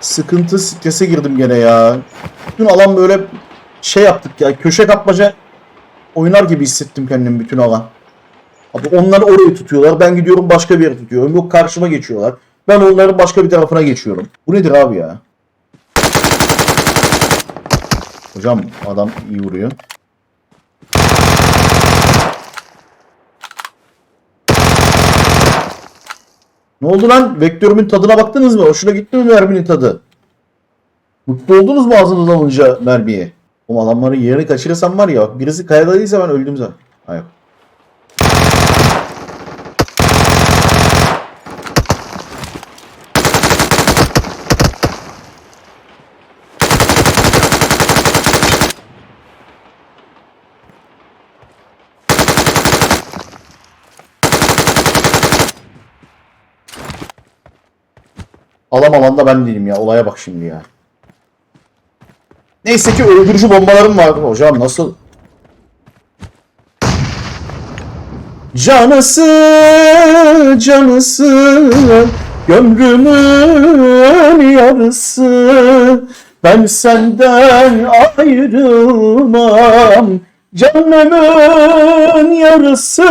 Sıkıntı strese girdim gene ya. Bütün alan böyle şey yaptık ya. Köşe kapmaca oynar gibi hissettim kendimi bütün alan. Abi onlar orayı tutuyorlar. Ben gidiyorum başka bir yere tutuyorum. Yok karşıma geçiyorlar. Ben onların başka bir tarafına geçiyorum. Bu nedir abi ya? Hocam adam iyi vuruyor. Ne oldu lan? Vektörümün tadına baktınız mı? Hoşuna gitti mi merminin tadı? Mutlu oldunuz mu ağzınızdan alınca mermiye? O adamların yerini kaçırırsam var ya bak birisi kayadaysa ben öldüm zaten. Hayır. Alam alanda ben değilim ya. Olaya bak şimdi ya. Neyse ki öldürücü bombalarım vardı. Hocam nasıl? Canısı, canısı, gömrümün yarısı. Ben senden ayrılmam. Canımın yarısı,